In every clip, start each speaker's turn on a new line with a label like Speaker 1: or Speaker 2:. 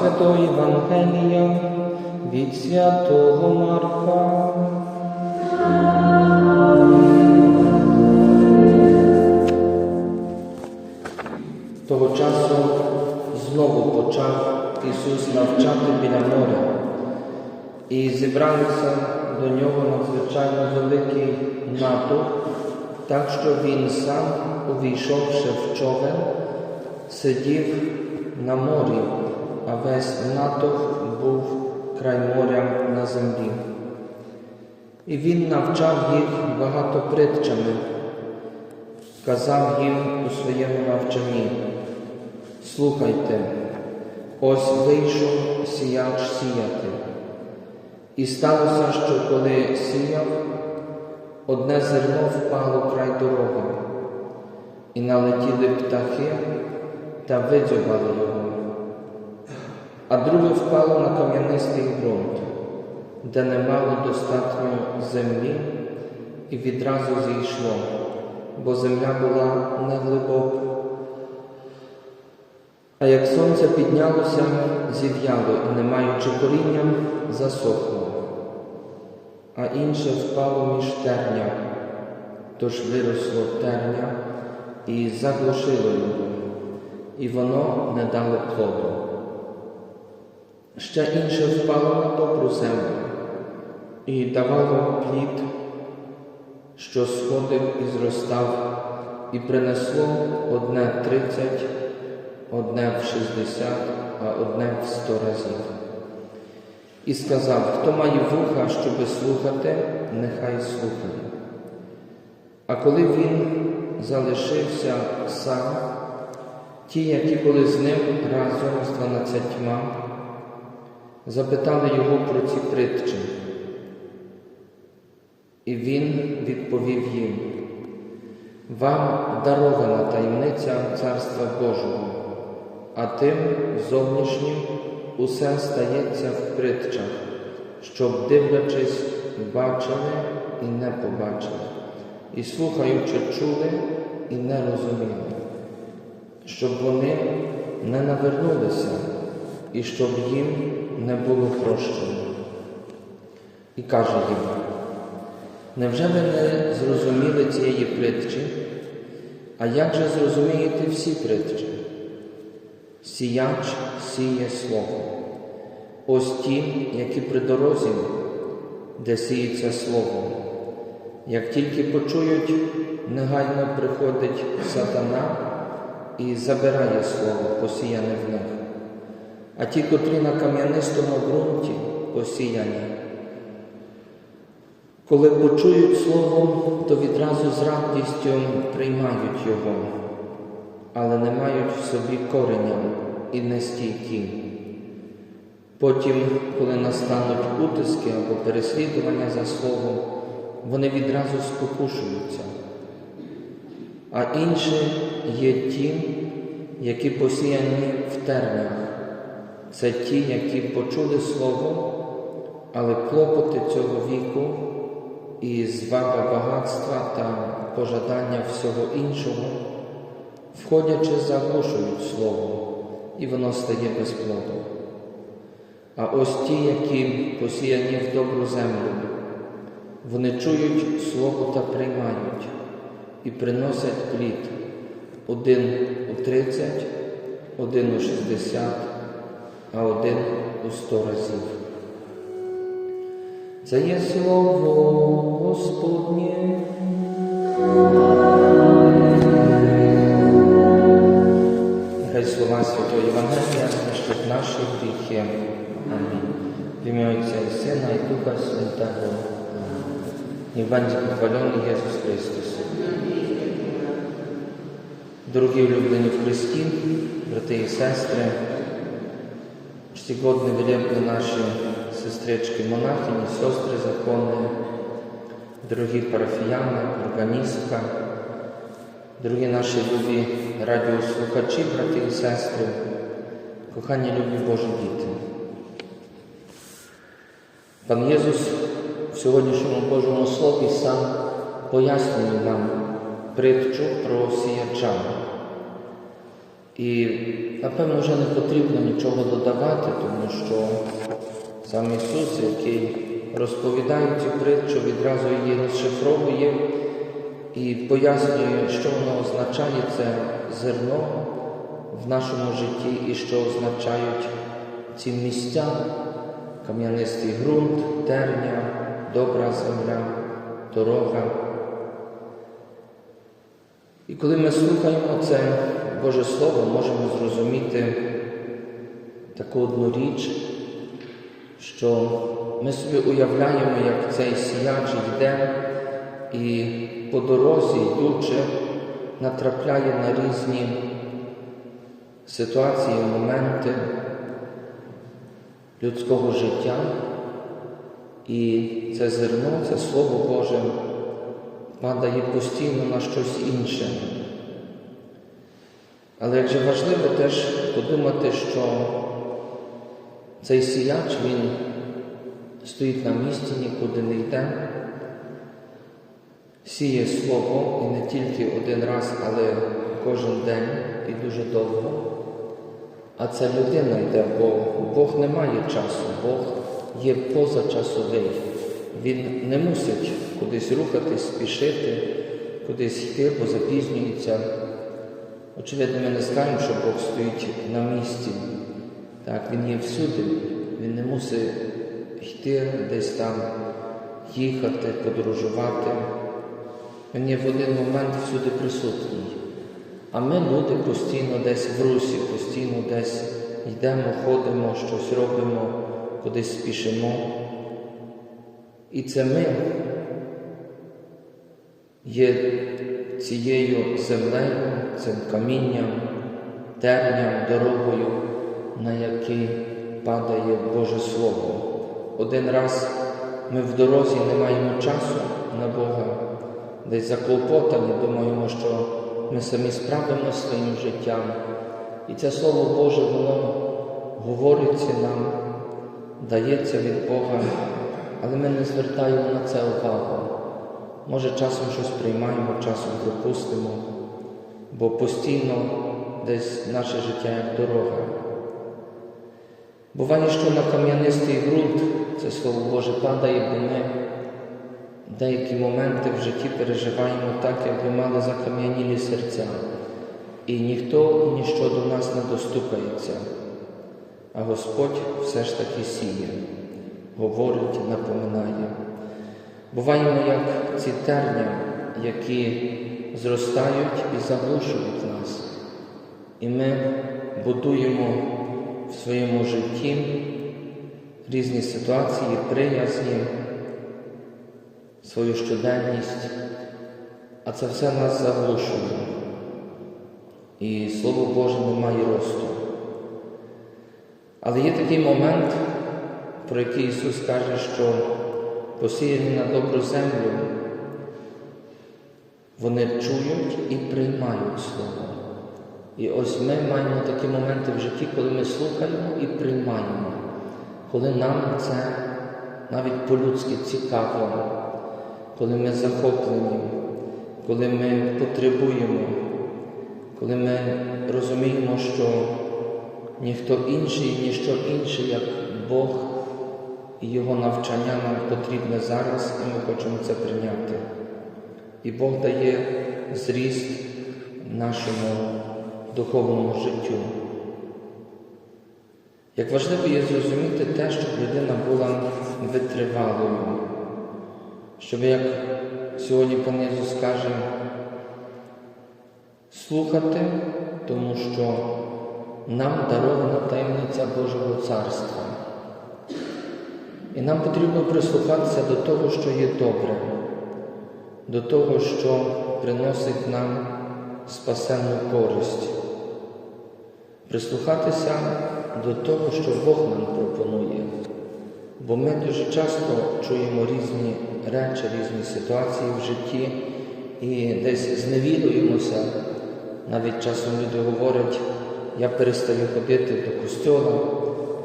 Speaker 1: Святого Євангелія від святого Марка. Того часу знову почав Ісус навчати біля моря, і зібралися до нього надзвичайно великий натовп, так що він сам, увійшовши в човен, сидів на морі, а весь натовп був край моря на землі. І він навчав їх багато притчами, казав їм у своєму навчанні. Слухайте, ось вийшов сіяч сіяти. І сталося, що коли сіяв, одне зерно впало край дороги, і налетіли птахи та видзюбали його, а друге впало на кам'янистий ґрунт, де не мало достатньо землі, і відразу зійшло, бо земля була неглибока. А як сонце піднялося, зів'яло і, не маючи коріння, засохло, а інше впало між терня, тож виросло терня і заглушило його, і воно не дало плоду. Ще інше впало на добру землю і давало плід, що сходив і зростав, і принесло одне тридцять одне в шістдесят, а одне в сто разів. І сказав, хто має вуха, щоби слухати, нехай слухає. А коли він залишився сам, ті, які були з ним разом з дванадцятьма, запитали його про ці притчі. І він відповів їм, вам дарована таємниця Царства Божого а тим зовнішнім усе стається в притчах, щоб, дивлячись, бачили і не побачили, і слухаючи, чули і не розуміли, щоб вони не навернулися і щоб їм не було прощено. І каже їм, невже ви не зрозуміли цієї притчі? А як же зрозумієте всі притчі? Сіяч сіє слово. Ось ті, які при дорозі, де сіється слово. Як тільки почують, негайно приходить сатана і забирає слово, посіяне в них. А ті, котрі на кам'янистому ґрунті посіяні, коли почують слово, то відразу з радістю приймають його але не мають в собі кореня і не стійкі. Потім, коли настануть утиски або переслідування за словом, вони відразу спокушуються. А інші є ті, які посіяні в тернях. Це ті, які почули Слово, але клопоти цього віку і зваба багатства та пожадання всього іншого входячи, заглушують слово, і воно стає безплодом. А ось ті, які посіяні в добру землю, вони чують слово та приймають і приносять плід один у тридцять, один у шістдесят, а один у сто разів. Це є слово Господнє. Нехай слова Святого Євангелія знищать наші гріхи. Амінь. В ім'я Отця і Сина і Духа Святого. Niech będzie pochwalony Jezus Chrystus. Дорогі улюблені в Христі, брати і сестри, czcigodні вилюблені наші сестрички монахині, сестри законні, дорогі парафіяни, органістка, дорогі наші любі радіослухачі, брати і сестри, кохані любі Божі діти. Пан Єсус в сьогоднішньому Божому Слові сам пояснює нам притчу про сіяча. І, напевно, вже не потрібно нічого додавати, тому що сам Ісус, який розповідає цю притчу, відразу її розшифровує і пояснює, що воно означає це зерно в нашому житті і що означають ці місця, кам'янистий ґрунт, терня, добра земля, дорога. І коли ми слухаємо це Боже Слово, можемо зрозуміти таку одну річ, що ми собі уявляємо, як цей сіяч йде і по дорозі, йдучи, натрапляє на різні ситуації, моменти людського життя, і це зерно, це Слово Боже падає постійно на щось інше. Але же важливо теж подумати, що цей сіяч, він стоїть на місці, нікуди не йде, сіє слово і не тільки один раз, але кожен день і дуже довго. А ця людина йде, бо Бог не має часу, Бог є позачасовий. Він не мусить кудись рухатись, спішити, кудись йти, бо запізнюється. Очевидно, ми не скажемо, що Бог стоїть на місці. Так, Він є всюди, Він не мусить йти десь там, їхати, подорожувати. Він є в один момент всюди присутній. А ми, люди, постійно десь в русі, постійно десь йдемо, ходимо, щось робимо, кудись спішимо. І це ми є цією землею, цим камінням, терням, дорогою, на якій падає Боже Слово. Один раз ми в дорозі не маємо часу на Бога, десь заклопотані, думаємо, що ми самі справимо своїм життям. І це Слово Боже, воно говориться нам, дається від Бога, але ми не звертаємо на це увагу. Може, часом щось приймаємо, часом пропустимо, бо постійно десь наше життя як дорога. Буває, що на кам'янистий ґрунт це Слово Боже падає, бо ми деякі моменти в житті переживаємо так, якби мали закам'янілі серця, і ніхто ніщо до нас не достукається, а Господь все ж таки сіє, говорить, напоминає. Буваємо як ці терня, які зростають і заглушують нас. І ми будуємо в своєму житті різні ситуації, приязні, свою щоденність, а це все нас заглушує. І Слово Боже не має росту. Але є такий момент, про який Ісус каже, що посіяні на добру землю, вони чують і приймають Слово. І ось ми маємо такі моменти в житті, коли ми слухаємо і приймаємо, коли нам це навіть по-людськи цікаво, коли ми захоплені, коли ми потребуємо, коли ми розуміємо, що ніхто інший, ніщо інше, як Бог і Його навчання нам потрібне зараз, і ми хочемо це прийняти. І Бог дає зріст нашому духовному життю. Як важливо є зрозуміти те, щоб людина була витривалою, щоб, як сьогодні пан Ісус скаже, слухати, тому що нам дарована таємниця Божого Царства. І нам потрібно прислухатися до того, що є добре, до того, що приносить нам спасенну користь, прислухатися до того, що Бог нам пропонує. Бо ми дуже часто чуємо різні речі, різні ситуації в житті і десь зневірюємося. Навіть часом люди говорять, я перестаю ходити до костьола,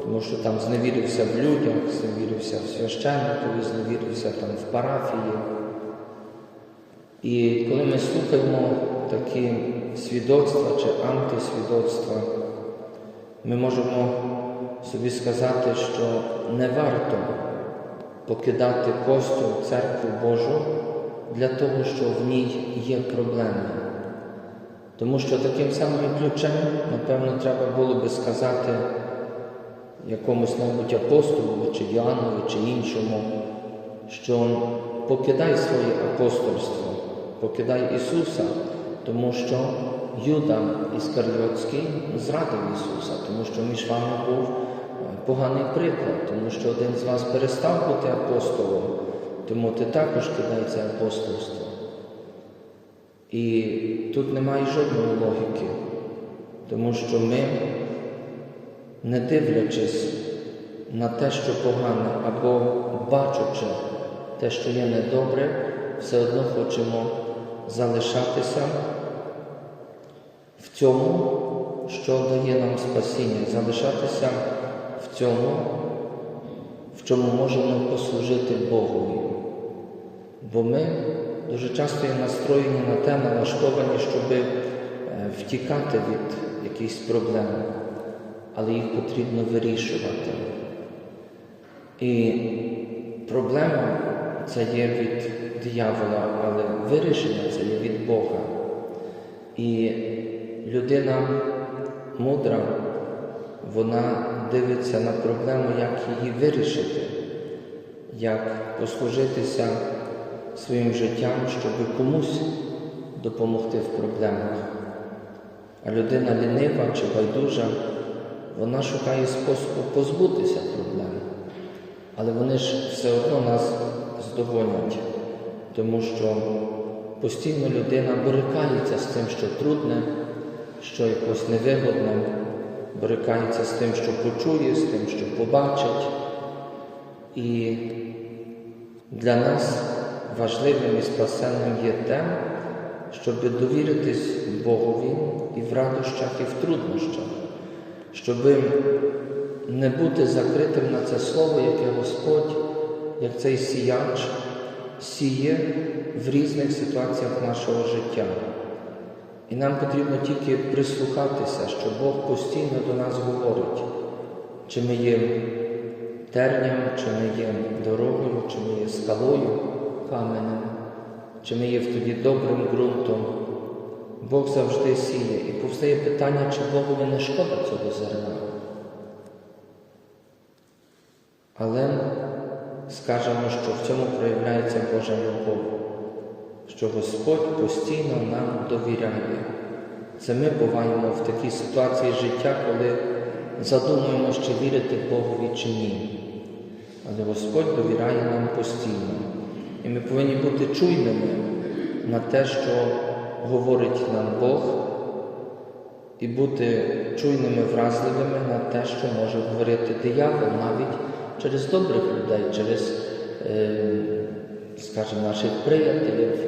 Speaker 1: тому що там зневірився в людях, зневірився в священникові, зневірився там в парафії. І коли ми слухаємо такі свідоцтва чи антисвідоцтва, ми можемо собі сказати, що не варто покидати костюм церкву Божу для того, що в ній є проблеми. Тому що таким самим ключем, напевно, треба було би сказати якомусь, мабуть, апостолу, чи Іоаннові, чи іншому, що покидай своє апостольство, покидай Ісуса, тому що Юда Іскаріотський зрадив Ісуса, тому що між вами був е, поганий приклад, тому що один з вас перестав бути апостолом, тому ти також кидай це апостольство. І тут немає жодної логіки, тому що ми, не дивлячись на те, що погане, або бачучи те, що є недобре, все одно хочемо залишатися в цьому, що дає нам спасіння, залишатися в цьому, в чому можемо послужити Богові. Бо ми дуже часто є настроєні на те, налаштовані, щоб втікати від якихось проблем, але їх потрібно вирішувати. І проблема це є від диявола, але вирішення це є від Бога. І людина мудра, вона дивиться на проблему, як її вирішити, як послужитися своїм життям, щоб комусь допомогти в проблемах. А людина лінива чи байдужа, вона шукає способу позбутися проблем. Але вони ж все одно нас здогонять, тому що постійно людина борикається з тим, що трудне, що якось невигодне, борикається з тим, що почує, з тим, що побачить. І для нас важливим і спасенним є те, щоб довіритись Богові і в радощах, і в труднощах, щоб не бути закритим на це слово, яке Господь, як цей сіяч, сіє в різних ситуаціях нашого життя. І нам потрібно тільки прислухатися, що Бог постійно до нас говорить, чи ми є терням, чи ми є дорогою, чи ми є скалою, каменем, чи ми є тоді добрим ґрунтом. Бог завжди сіє. І повстає питання, чи Богові не шкода цього зерна. Але скажемо, що в цьому проявляється Божа любов, що Господь постійно нам довіряє. Це ми буваємо в такій ситуації життя, коли задумуємо, чи вірити Богові чи ні. Але Господь довіряє нам постійно. І ми повинні бути чуйними на те, що говорить нам Бог, і бути чуйними, вразливими на те, що може говорити диявол навіть через добрих людей, через, е, скажімо, наших приятелів.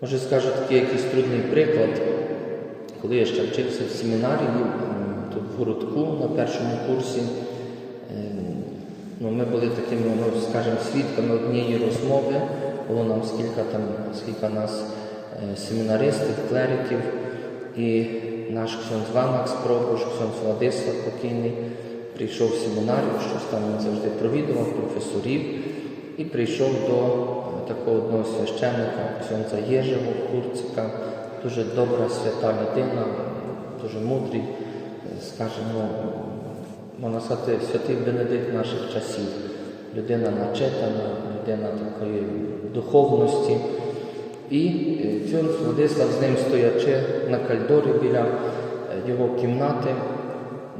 Speaker 1: Може, скажу такий якийсь трудний приклад, коли я ще вчився в семінарії, тут в городку на першому курсі. Ну, Ми були такими, ну, скажімо, свідками однієї розмови. Було нам скільки там, скільки нас семінаристів, клериків, і наш ксьонз Ванак Спробуш, ксьонз Владислав покійний, прийшов в семінарію, щось там він завжди провідував професорів, і прийшов до е, такого одного священника, ксьонза Єжего, Курцика, дуже добра, свята людина, дуже мудрий, е, скажімо, можна сказати, святий Бенедикт наших часів. Людина начитана, людина такої духовності. І Цьон Владислав з ним стоячи на кальдорі біля е, його кімнати,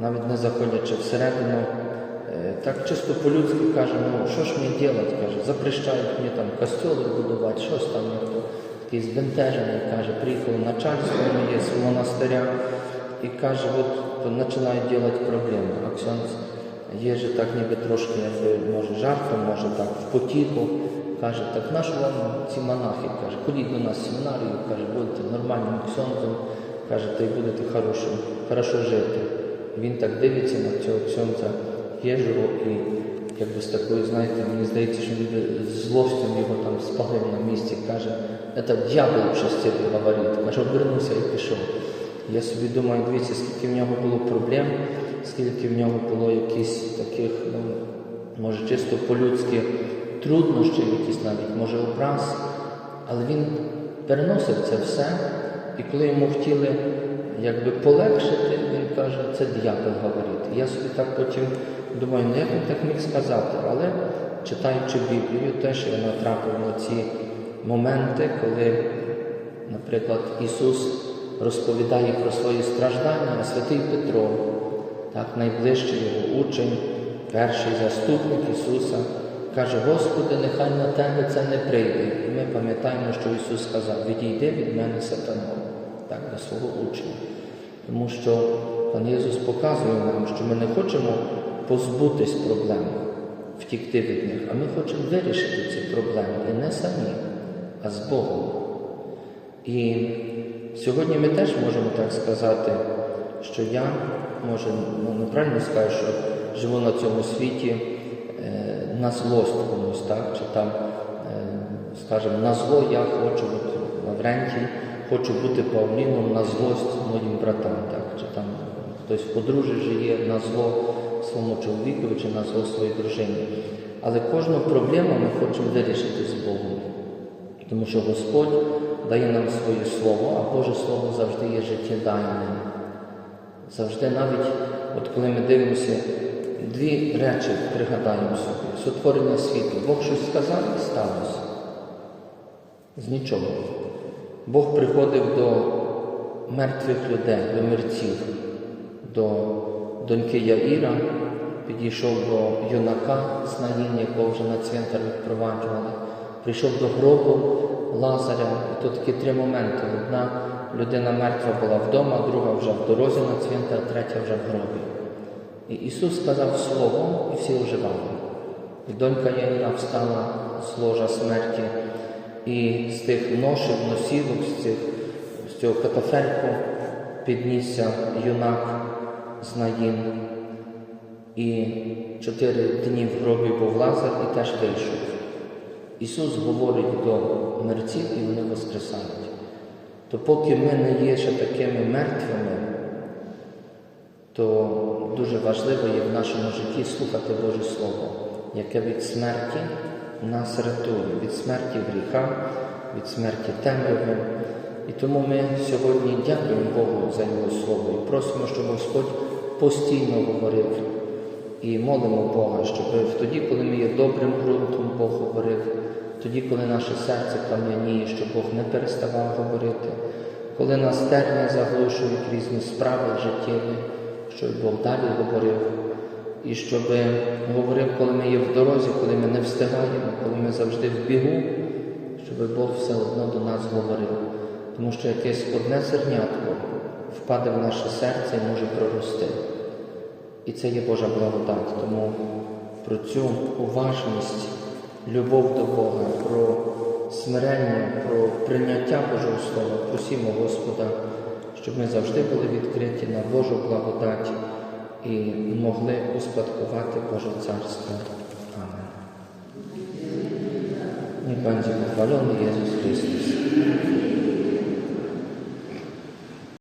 Speaker 1: навіть не заходячи всередину, е, так чисто по-людськи каже, ну що ж мені робити? Каже, запрещають мені там костьоли будувати, щось там такий збентежений, каже, приїхало начальство моє з монастиря і каже, от починають робити проблеми. А Ксьонц є же так ніби трошки, може, жартом, може так, в потіху. Каже, так нащо вам ці монахи? Каже, ходіть до нас в семінарію, каже, будете нормальним ксьонзом, каже, та й будете хорошо, хорошо жити. Він так дивиться на цього ксьонця Єжого і якби з такою, знаєте, мені здається, що він злостю його там спалив на місці, каже, Это дьявол через тебе говорить. Каже, обернувся і пішов. Я собі думаю, дивіться, скільки в нього було проблем, скільки в нього було якісь таких, ну, може, чисто по-людськи труднощів, якісь навіть, може, образ. Але він переносив це все, і коли йому хотіли якби полегшити, він каже, це дьявол говорить. Я собі так потім думаю, ну як він так міг сказати, але читаючи Біблію, теж я натрапив на ці моменти, коли, наприклад, Ісус розповідає про свої страждання, а святий Петро, так, найближчий його учень, перший заступник Ісуса, каже, Господи, нехай на тебе це не прийде. І ми пам'ятаємо, що Ісус сказав, відійди від мене сатано, так, до свого учня. Тому що Пан Єсус показує нам, що ми не хочемо позбутись проблем, втікти від них, а ми хочемо вирішити ці проблеми і не самі, а з Богом. І сьогодні ми теж можемо так сказати, що я, може, ну, неправильно скажу, що живу на цьому світі на злость комусь, так? чи там, е, скажімо, на зло я хочу, от Лаврентій, хочу бути Павліном на злость моїм братам, так? чи там хтось в подружжі живе на зло своєму чоловікові чи на зло своїй дружині. Але кожну проблему ми хочемо вирішити з Богом. Тому що Господь дає нам своє Слово, а Боже Слово завжди є життєдайним. Завжди навіть, от коли ми дивимося, дві речі пригадаємо собі. Сотворення світу. Бог щось сказав і сталося. З нічого. Бог приходив до мертвих людей, до мерців, до доньки Яїра, підійшов до юнака з Наїн, якого вже на цвинтар відпроваджували, прийшов до гробу Лазаря. І тут такі три моменти. Одна людина мертва була вдома, друга вже в дорозі на цвинтар, третя вже в гробі. І Ісус сказав Слово, і всі оживали. І донька Яїра встала з ложа смерті, і з тих ношів, носілок, з, цих, з цього катафельку піднісся юнак з Наїн. І чотири дні в гробі був Лазар і теж вийшов. Ісус говорить до мерців і вони воскресають. То поки ми не є ще такими мертвими, то дуже важливо є в нашому житті слухати Боже Слово, яке від смерті нас рятує, від смерті гріха, від смерті темряви. І тому ми сьогодні дякуємо Богу за Його Слово і просимо, щоб Господь постійно говорив. І молимо Бога, щоб тоді, коли ми є добрим ґрунтом, Бог говорив, тоді, коли наше серце кам'яніє, щоб Бог не переставав говорити, коли нас терня заглушують різні справи життєві, щоб Бог далі говорив, і щоб говорив, коли ми є в дорозі, коли ми не встигаємо, коли ми завжди в бігу, щоб Бог все одно до нас говорив. Тому що якесь одне зернятко впаде в наше серце і може прорости. І це є Божа благодать. Тому про цю уважність, любов до Бога, про смирення, про прийняття Божого Слова, просімо Господа, щоб ми завжди були відкриті на Божу благодать і могли успадкувати Боже Царство. Amen. Niech będzie Jezus Chrystus.